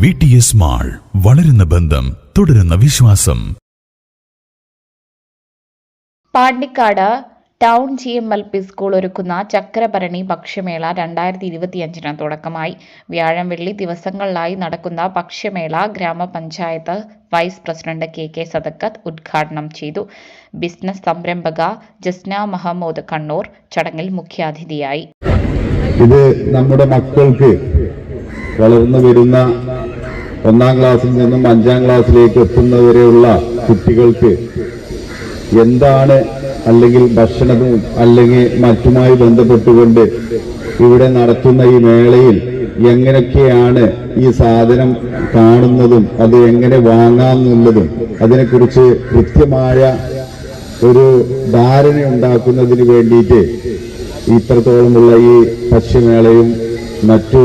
V T S mall വളരുന്ന ബന്ധം തുടരുന്ന വിശ്വാസം. Pandikkad town G M L P school ഒരുക്കുന്ന ചക്രഭരണി ഭക്ഷ്യമേള രണ്ടായിരത്തി ഇരുപത്തിയഞ്ചിന് തുടക്കമായി. വ്യാഴം വെള്ളി ദിവസങ്ങളിലായി നടക്കുന്ന ഭക്ഷ്യമേള ഗ്രാമപഞ്ചായത്ത് vice president K K Sadakkath ഉദ്ഘാടനം ചെയ്തു. ബിസിനസ് സംരംഭക ജസ്ന മഹമ്മൂദ് കണ്ണൂർ ചടങ്ങിൽ മുഖ്യാതിഥിയായി. ഇത് നമ്മുടെ മക്കൾക്ക് വളർന്നു വരുന്ന ഒന്നാം ക്ലാസ്സിൽ നിന്നും അഞ്ചാം ക്ലാസ്സിലേക്ക് എത്തുന്നവരെയുള്ള കുട്ടികൾക്ക് എന്താണ് അല്ലെങ്കിൽ ഭക്ഷണവും അല്ലെങ്കിൽ മറ്റുമായി ബന്ധപ്പെട്ടുകൊണ്ട് ഇവിടെ നടത്തുന്ന ഈ മേളയിൽ എങ്ങനെയൊക്കെയാണ് ഈ സാധനം കാണുന്നതും അത് എങ്ങനെ വാങ്ങാമെന്നുള്ളതും അതിനെക്കുറിച്ച് കൃത്യമായ ഒരു ധാരണ ഉണ്ടാക്കുന്നതിന് വേണ്ടിയിട്ട് ഇത്രത്തോളമുള്ള ഈ ഭക്ഷ്യമേളയും മറ്റു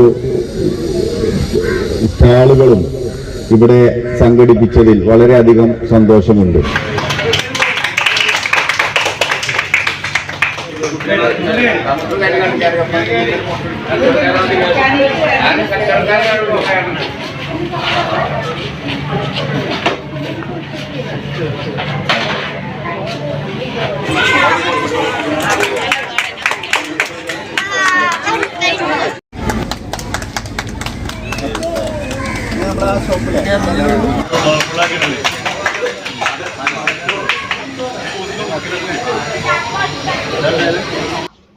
സ്റ്റാളുകളും ഇവിടെ സംഘടിപ്പിച്ചതിൽ വളരെയധികം സന്തോഷമുണ്ട്.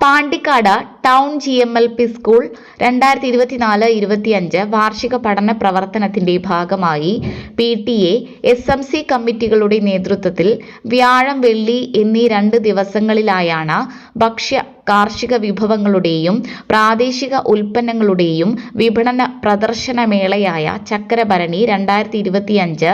Pandikkad town G M L P school രണ്ടായിരത്തി ഇരുപത്തിനാല് ഇരുപത്തിയഞ്ച് വാർഷിക പഠന പ്രവർത്തനത്തിന്റെ ഭാഗമായി P T A S M C കമ്മിറ്റികളുടെ നേതൃത്വത്തിൽ വ്യാഴം വെള്ളി എന്നീ രണ്ട് ദിവസങ്ങളിലായാണ് ഭക്ഷ്യ കാർഷിക വിഭവങ്ങളുടെയും പ്രാദേശിക ഉൽപ്പന്നങ്ങളുടെയും വിപണന പ്രദർശനമേളയായ ചക്കരഭരണി രണ്ടായിരത്തി ഇരുപത്തിയഞ്ച്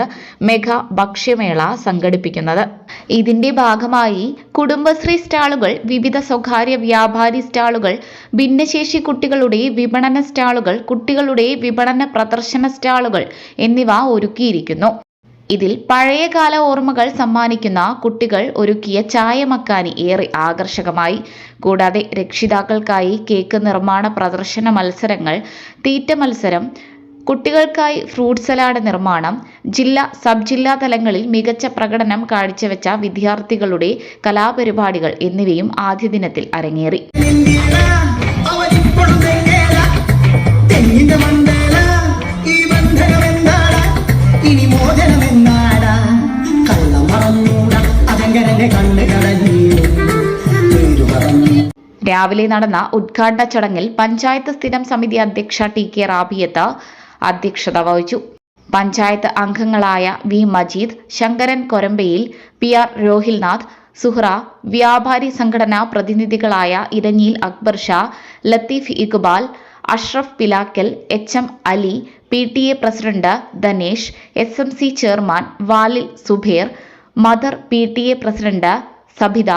മെഗാ ഭക്ഷ്യമേള സംഘടിപ്പിക്കുന്നത്. ഇതിന്റെ ഭാഗമായി കുടുംബശ്രീ സ്റ്റാളുകൾ വിവിധ സ്വകാര്യ വ്യാപാരി സ്റ്റാളുകൾ ഭിന്നശേഷി കുട്ടികളുടെ വിപണന സ്റ്റാളുകൾ കുട്ടികളുടെ വിപണന പ്രദർശന സ്റ്റാളുകൾ എന്നിവ ഒരുക്കിയിരിക്കുന്നു. ഇതിൽ പഴയകാല ഓർമ്മകൾ സമ്മാനിക്കുന്ന കുട്ടികൾ ഒരുക്കിയ ചായമക്കാനി ഏറെ ആകർഷകമായി. കൂടാതെ രക്ഷിതാക്കൾക്കായി കേക്ക് നിർമ്മാണ പ്രദർശന മത്സരങ്ങൾ തീറ്റ മത്സരം കുട്ടികൾക്കായി ഫ്രൂട്ട് സലാഡ് നിർമ്മാണം ജില്ലാ സബ് ജില്ലാ തലങ്ങളിൽ മികച്ച പ്രകടനം കാഴ്ചവെച്ച വിദ്യാർത്ഥികളുടെ കലാപരിപാടികൾ എന്നിവയും ആദ്യ ദിനത്തിൽ അരങ്ങേറി. രാവിലെ നടന്ന ഉദ്ഘാടന ചടങ്ങിൽ പഞ്ചായത്ത് സ്ഥിരം സമിതി അധ്യക്ഷ ടി കെ റാബിയത്ത് അധ്യക്ഷത വഹിച്ചു. പഞ്ചായത്ത് അംഗങ്ങളായ V Majeed Sankaran Korambayil P R Rohilnath Suhra വ്യാപാരി സംഘടനാ പ്രതിനിധികളായ Iranjil Akbar Sha Latheef Iqbal Ashraf Pilakkal H M Ali P T A president Dhanesh S M C chairman Valil Zubair mother P T A president Sabitha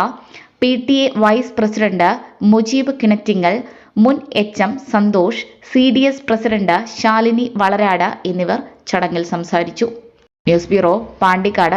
P T A vice president Mujeeb Kinattingal മുൻ H M Santhosh C D S president Shalini Valarada എന്നിവർ ചടങ്ങിൽ സംസാരിച്ചു. News bureau Pandikkad.